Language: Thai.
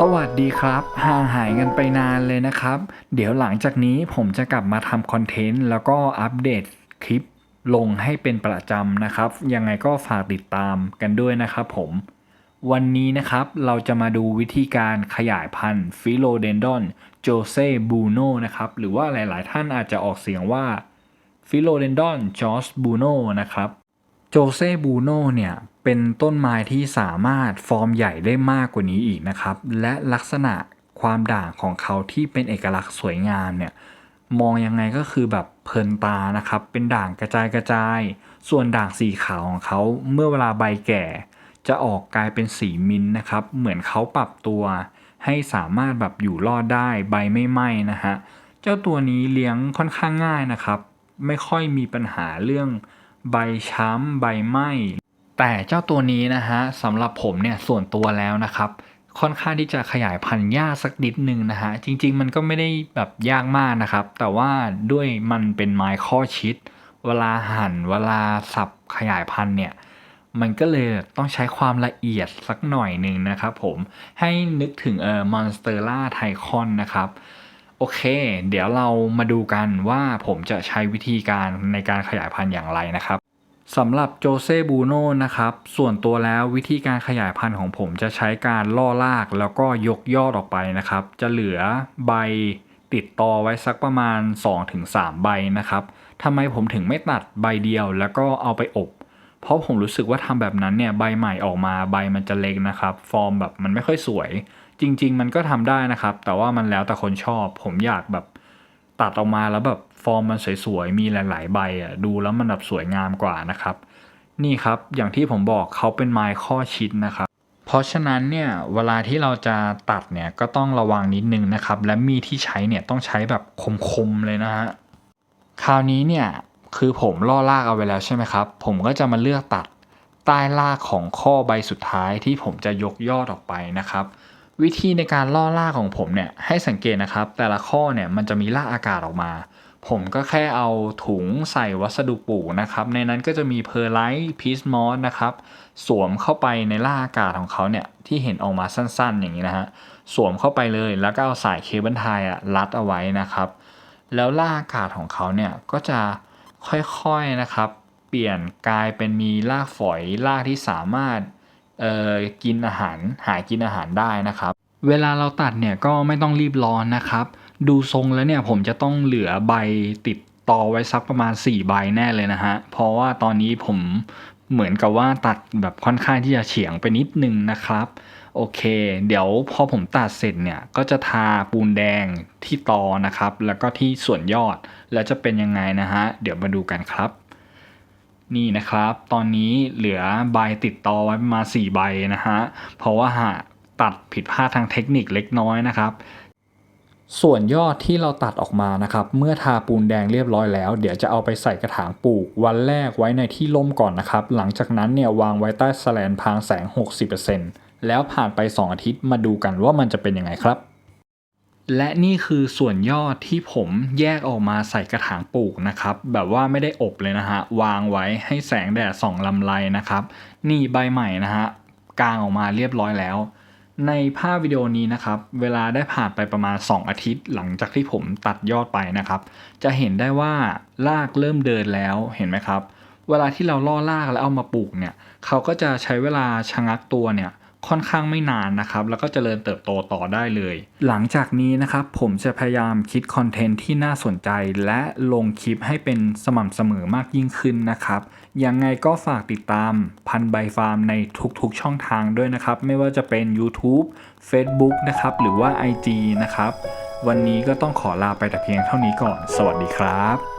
สวัสดีครับ ห่างหายกันไปนานเลยนะครับ เดี๋ยวหลังจากนี้ผมจะกลับมาทำคอนเทนต์แล้วก็อัปเดตคลิปลงให้เป็นประจำนะครับ ยังไงก็ฝากติดตามกันด้วยนะครับผม วันนี้นะครับเราจะมาดูวิธีการขยายพันธุ์ฟิโลเดนดอนโจเซบูโนนะครับ หรือว่าหลายๆ ท่านอาจจะออกเสียงว่าฟิโลเดนดอนจอสบูโนนะครับ โจเซบูโนเนี่ยเป็นต้นไม้ที่สามารถฟอร์มใหญ่ได้มากกว่านี้อีกนะครับ และลักษณะความด่างของเขาที่เป็นเอกลักษณ์สวยงามเนี่ยมองยังไงก็คือแบบเพลินตานะครับ เป็นด่างกระจายกระจาย ส่วนด่างสีขาวของเขาเมื่อเวลาใบแก่ จะออกกลายเป็นสีมินนะครับ เหมือนเขาปรับตัว ให้สามารถแบบอยู่รอดได้ใบไม่ไหม้นะฮะเจ้าตัวนี้เลี้ยงค่อนข้างง่ายนะครับ ไม่ค่อยมีปัญหาเรื่อง ใบช้ำใบไหม้แต่เจ้าตัวนี้นะฮะสำหรับผมเนี่ยส่วนตัวแล้วนะครับ ค่อนข้างที่จะขยายพันธุ์ยากสักนิดนึงนะฮะจริง ๆ มันก็ไม่ได้แบบยากมากนะครับ แต่ว่าด้วยมันเป็นไม้ข้อชิด เวลาหั่นเวลาสับขยายพันธุ์เนี่ยมันก็เลยต้องใช้ความละเอียดสักหน่อยหนึ่งนะครับผมให้นึกถึงเอ่อมอนสเตอร่าไทคอนนะครับ อเค เดี๋ยวเรามาดูกันว่าผมจะใช้วิธีการในการขยายพันธุ์อย่างไรนะครับสำหรับโจเซ่บูโนนะครับ ส่วนตัวแล้ววิธีการขยายพันธุ์ของผมจะใช้การล่อรากแล้วก็ยกยอดออกไปนะครับ จะเหลือใบติดต่อไว้สักประมาณ 2-3 ใบนะครับทำไมผมถึงไม่ตัดใบเดียวแล้วก็เอาไปอบ เพราะผมรู้สึกว่าทำแบบนั้นเนี่ยใบใหม่ออกมาใบมันจะเล็กนะครับ ฟอร์มแบบมันไม่ค่อยสวย จริง ๆ มันก็ทำได้นะครับ แต่ว่ามันแล้วแต่คนชอบ ผมอยากแบบตัดออกมาแล้วแบบฟอร์มมันสวยๆมีหลาย ๆ ใบอะดูแล้วมันแบบสวยงามกว่านะครับ นี่ครับอย่างที่ผมบอกเขาเป็นไม้ข้อชิดนะครับเพราะฉะนั้นเนี่ยเวลาที่เราจะตัดเนี่ยก็ต้องระวังนิดนึงนะครับ และมีดที่ใช้เนี่ยต้องใช้แบบคมๆเลยนะฮะคราวนี้เนี่ย คือผมล่อลากเอาไว้แล้วใช่ไหมครับ ผมก็จะมาเลือกตัดใต้ลากของข้อใบสุดท้ายที่ผมจะยกยอดออกไปนะครับ วิธีในการล่อลากของผมเนี่ยให้สังเกตนะครับ แต่ละข้อเนี่ยมันจะมีลากอากาศออกมา ผมก็แค่เอาถุงใส่วัสดุปูนะครับ ในนั้นก็จะมีเพอร์ไลท์พีซมอสนะครับสวมเข้าไปในลากอากาศของเขาเนี่ยที่เห็นออกมาสั้นๆ อย่างนี้นะฮะสวมเข้าไปเลยแล้วก็เอาสายเคเบิลไทยอะรัดเอาไว้นะครับ แล้วลากอากาศของเขาเนี่ยก็จะ ค่อยๆนะครับ เปลี่ยนกลายเป็นมีรากฝอยรากที่สามารถเออกินอาหารหากินอาหารได้นะครับ เวลาเราตัดเนี่ยก็ไม่ต้องรีบร้อนนะครับ ดูทรงแล้วเนี่ยผมจะต้องเหลือใบติดต่อไว้สักประมาณ 4 ใบแน่เลยนะฮะ เพราะว่าตอนนี้ผมเหมือนกับว่าตัดแบบค่อนข้างที่จะเฉียงไปนิดนึงนะครับ โอเค เดี๋ยวพอผมตัดเสร็จเนี่ยก็จะทาปูนแดงที่ตอนะครับ แล้วก็ที่ส่วนยอดแล้วจะเป็นยังไงนะฮะ เดี๋ยวมาดูกันครับ นี่นะครับ ตอนนี้เหลือใบติดตอไว้ประมาณ4ใบนะฮะ เพราะว่าหากตัดผิดพลาดทางเทคนิคเล็กน้อยนะครับ ส่วนยอดที่เราตัดออกมานะครับ เมื่อทาปูนแดงเรียบร้อยแล้ว เดี๋ยวจะเอาไปใส่กระถางปลูก วันแรกไว้ในที่ร่มก่อนนะครับ หลังจากนั้นเนี่ยวางไว้ใต้แสแลนพรางแสง 60% แล้วผ่านไป 2 อาทิตย์มาดูกันว่ามันจะเป็นยังไงครับ และนี่คือส่วนยอดที่ผมแยกออกมาใส่กระถางปลูกนะครับ แบบว่าไม่ได้อบเลยนะฮะ วางไว้ให้แสงแดดส่องลำไรนะครับ นี่ใบใหม่นะฮะกางออกมาเรียบร้อยแล้ว ในภาพวิดีโอนี้นะครับ เวลาได้ผ่านไปประมาณ 2 อาทิตย์ หลังจากที่ผมตัดยอดไปนะครับ จะเห็นได้ว่ารากเริ่มเดินแล้วเห็นไหมครับ เวลาที่เราล่อรากแล้วเอามาปลูกเนี่ย เขาก็จะใช้เวลาชะงักตัวเนี่ย ค่อนข้างไม่นานนะครับ แล้วก็เจริญเติบโตต่อได้เลย หลังจากนี้นะครับผมจะพยายามคิดคอนเทนต์ที่น่าสนใจ และลงคลิปให้เป็นสม่ำเสมอมากยิ่งขึ้นนะครับ ยังไงก็ฝากติดตามพันใบฟาร์มในทุกๆช่องทางด้วยนะครับ ไม่ว่าจะเป็น YouTube Facebook นะครับ หรือว่า IG นะครับ วันนี้ก็ต้องขอลาไปแต่เพียงเท่านี้ก่อน สวัสดีครับ